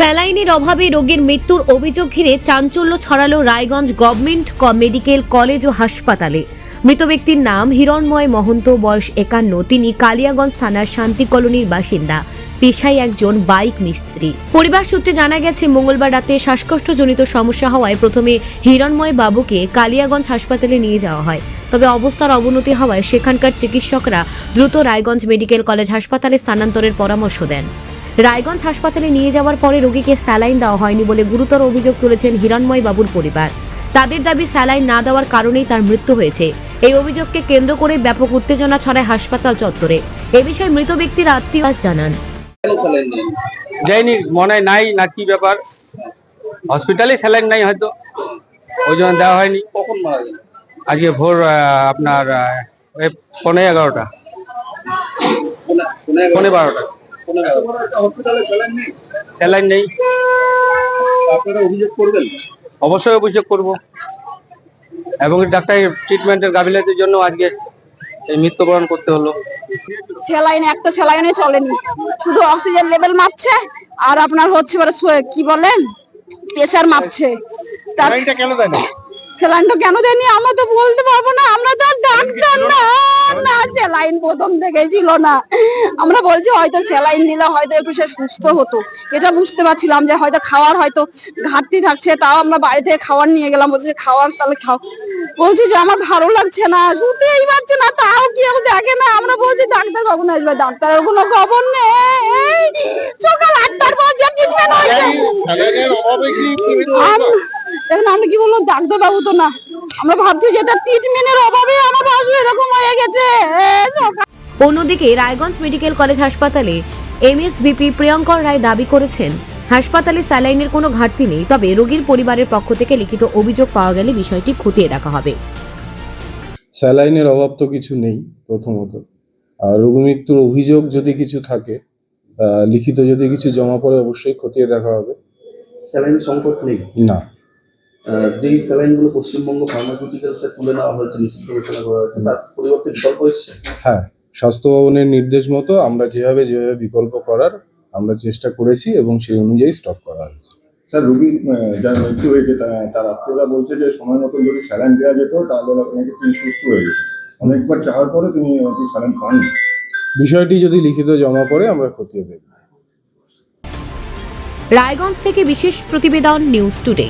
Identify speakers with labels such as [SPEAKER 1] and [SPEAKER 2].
[SPEAKER 1] স্যালাইনের অভাবে রোগীর মৃত্যুর অভিযোগ ঘিরে চাঞ্চল্য ছড়ালো রায়গঞ্জ গভর্নমেন্ট মেডিকেল কলেজ ও হাসপাতালে। মৃত ব্যক্তির নাম হিরণময় মহন্ত, বয়স একান্ন। তিনি কালিয়াগঞ্জ থানার শান্তি কলোনির বাসিন্দা। পেশায় একজন বাইক মিস্ত্রি। পরিবার সূত্রে জানা গেছে, মঙ্গলবার রাতে শ্বাসকষ্টজনিত সমস্যা হওয়ায় প্রথমে হিরণময় বাবুকে কালিয়াগঞ্জ হাসপাতালে নিয়ে যাওয়া হয়। তবে অবস্থার অবনতি হওয়ায় সেখানকার চিকিৎসকরা দ্রুত রায়গঞ্জ মেডিকেল কলেজ হাসপাতালে স্থানান্তরের পরামর্শ দেন। রায়গঞ্জ হাসপাতালে নিয়ে যাওয়ার পরে রোগীকে স্যালাইন দেওয়া হয়নি বলে গুরুতর অভিযোগ তুলেছেন হিরণময় বাবুর পরিবার। তাদের দাবি স্যালাইন না দেওয়ার কারণেই তার মৃত্যু হয়েছে। এই অভিযোগকে কেন্দ্র করে ব্যাপক উত্তেজনা ছড়ায় হাসপাতাল চত্বরে। এ বিষয়ে মৃত ব্যক্তির আত্মীয় জানান।
[SPEAKER 2] যাইনি মনে হয় নাই না কি ব্যাপার। হসপিটালে স্যালাইন নাই হয়তো। ওই জন্য দেওয়া হয়নি।
[SPEAKER 3] কখন মারা গেল
[SPEAKER 2] আজকে ভোর আহ, আপনার পনেরো এগারোটা। পনেরো বারোটা।
[SPEAKER 3] স্যালাইন নেই। আপনারা অভিযোগ করবেন?
[SPEAKER 2] অবশ্যই অভিযোগ করব। এবং ডাক্তার ট্রিটমেন্টের গাফিলতির জন্য আজকে এই মৃত্যুবরণ করতে হলো।
[SPEAKER 4] স্যালাইন একটা স্যালাইনে চলেনি। শুধু অক্সিজেন লেভেল মাপছে আর আপনার হচ্ছে কি বলেন? প্রেসার মাপছে।
[SPEAKER 3] স্যালাইনটা কেন দেয়
[SPEAKER 4] স্যালাইনটা কেন দেয়নি আমরা তো বলতে পারব না আমরা তো আর ডাক্তার না না স্যালাইন প্রথম থেকে ছিল না আমরা বলছি হয়তো স্যালাইন দিলে হয়তো একটু সে সুস্থ হতো এটা বুঝতে পারছিলাম যে হয়তো খাওয়ার হয়তো ঘাটতি থাকছে তাও আমরা বাড়ি থেকে খাওয়ার নিয়ে গেলাম বলছি খাওয়ার তাহলে খাও বলছি যে আমার ভালো লাগছে না শুতেই পারছে না তাও কেউ দেখে না আমরা বলছি ডাক্তার কখন আসবে ডাক্তারের কোনো খবর নেই সকাল আটটার পর যে ট্রিটমেন্ট হয়েছে
[SPEAKER 3] কি
[SPEAKER 4] আমরা কি বলব ডাক্তার বাবু তো না আমরা ভাবছি যে এটা ট্রিটমেন্টের অভাবে আমার বাবু এরকম হয়ে গেছে।
[SPEAKER 1] অন্যদিকে রায়গঞ্জ মেডিকেল কলেজ হাসপাতালে এমএসবিপি প্রিয়ঙ্কর রায় দাবি করেছেন হাসপাতালে স্যালাইনের কোনো ঘাটতি নেই তবে রোগীর পরিবারের পক্ষ থেকে লিখিত অভিযোগ পাওয়া গেলে বিষয়টি খতিয়ে দেখা হবে।
[SPEAKER 5] স্যালাইনের অভাব তো কিছু নেই প্রথমত। আর রোগমৃত্যুর অভিযোগ যদি কিছু থাকে আহ, লিখিত যদি কিছু জমা পড়ে অবশ্যই খতিয়ে দেখা হবে।
[SPEAKER 3] স্যালাইন সংকট নেই?
[SPEAKER 5] না।
[SPEAKER 3] যেই স্যালাইনগুলো পশ্চিমবঙ্গ ফার্মাসিউটিক্যালসে তুলে নেওয়া হয়েছে নিষিদ্ধ ঘোষণা করা হয়েছে তার পরিবর্তে বিকল্প এসছে?
[SPEAKER 5] হ্যাঁ স্বাস্থ্য ভবনের নির্দেশ মতো আমরা যেভাবে যেভাবে বিকল্প করার আমরা চেষ্টা করেছি এবং সেই অনুযায়ী স্টক করা হয়েছে।
[SPEAKER 6] স্যার রুগী যার মৃত্যু হয়েছে তা- তার আত্মীয়রা বলছে যে সময় মতো যদি স্যালাইন দেওয়া যেত তাহলে নাকি তিনি সুস্থ হয়ে যেত অনেকবার চাওয়ার পরে তিনি স্যালাইন পাননি।
[SPEAKER 5] বিষয়টি যদি লিখিত জমা পড়ে আমরা খতিয়ে দেখব।
[SPEAKER 1] রায়গঞ্জ থেকে বিশেষ প্রতিবেদন নিউজ টুডে।